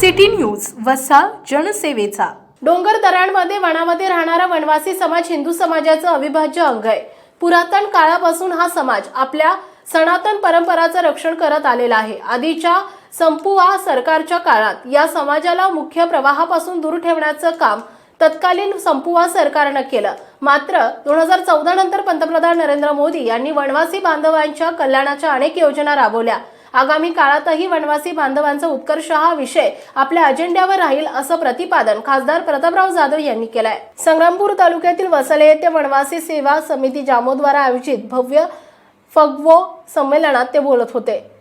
City news वसा जनसेवेचा. डोंगर दऱ्यांमध्ये वनामध्ये राहणारा वनवासी समाज हिंदू समाजाचं अविभाज्य अंग आहे. पुरातन काळापासून हा समाज आपल्या सनातन परंपराचं रक्षण करत आलेला आहे. आधीच्या संपुआ सरकारच्या काळात या समाजाला मुख्य प्रवाहापासून दूर ठेवण्याचं काम तत्कालीन संपुआ सरकारनं केलं. मात्र दोन हजार चौदा नंतर पंतप्रधान नरेंद्र मोदी यांनी वनवासी बांधवांच्या कल्याणाच्या अनेक योजना राबवल्या. आगामी काळातही वनवासी बांधवांचा उत्कर्ष हा विषय आपल्या अजेंड्यावर राहील असं प्रतिपादन खासदार प्रतापराव जाधव यांनी केलंय. संग्रामपूर तालुक्यातील वसले येथे वनवासी सेवा समिती जामोद्वारा आयोजित भव्य फगवो संमेलनात ते बोलत होते.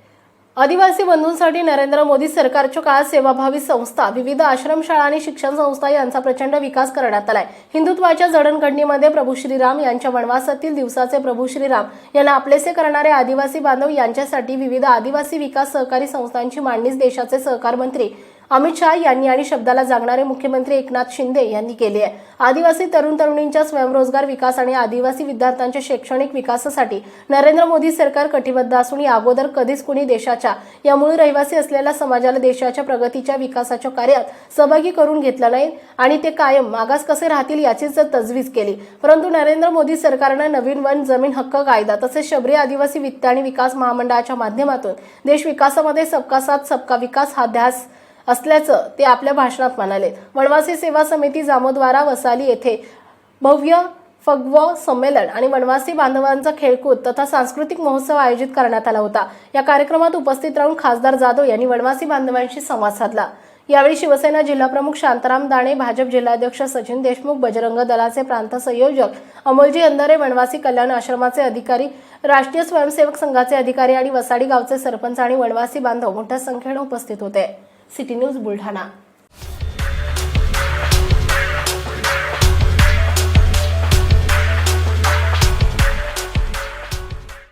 आदिवासी बंधूंसाठी नरेंद्र मोदी सरकारच्या काळात सेवाभावी संस्था विविध आश्रमशाळा आणि शिक्षण संस्था यांचा प्रचंड विकास करण्यात आलाय. हिंदुत्वाच्या जडणघडणीमध्ये प्रभू श्रीराम यांच्या वनवासातील दिवसाचे प्रभू श्रीराम यांना आपलेसे करणारे आदिवासी बांधव यांच्यासाठी विविध आदिवासी विकास सहकारी संस्थांची मांडणीच देशाचे सहकार मंत्री अमित शहा यांनी आणि शब्दाला जागणारे मुख्यमंत्री एकनाथ शिंदे यांनी केली आहे. आदिवासी तरुण तरुणींच्या स्वयंरोजगार विकास आणि आदिवासी विद्यार्थ्यांच्या शैक्षणिक विकासासाठी नरेंद्र मोदी सरकार कटिबद्ध असून या अगोदर कधीच कुणी देशाच्या या मूळ रहिवासी असलेल्या समाजाला देशाच्या प्रगतीच्या विकासाच्या कार्यात सहभागी करून घेतला नाही आणि ते कायम मागास कसे राहतील याचीच तजवीज केली. परंतु नरेंद्र मोदी सरकारनं नवीन वन जमीन हक्क कायदा तसेच शबरी आदिवासी वित्त आणि विकास महामंडळाच्या माध्यमातून देश विकासामध्ये सबका साथ सबका विकास हा ध्यास असल्याचं ते आपल्या भाषणात म्हणाले. वनवासी सेवा समिती जामोद्वारा वसाली येथे भव्य फगव संमेलन आणि वनवासी बांधवांचा खेळकूद तथा सांस्कृतिक महोत्सव आयोजित करण्यात आला होता. या कार्यक्रमात उपस्थित राहून खासदार जाधव यांनी वनवासी बांधवांशी संवाद साधला. यावेळी शिवसेना जिल्हाप्रमुख शांताराम दाणे भाजप जिल्हाध्यक्ष सचिन देशमुख बजरंग दलाचे प्रांत संयोजक अमोलजी अंधारे वनवासी कल्याण आश्रमाचे अधिकारी राष्ट्रीय स्वयंसेवक संघाचे अधिकारी आणि वसाडी गावचे सरपंच आणि वनवासी बांधव मोठ्या संख्येने उपस्थित होते. City news Buldhana.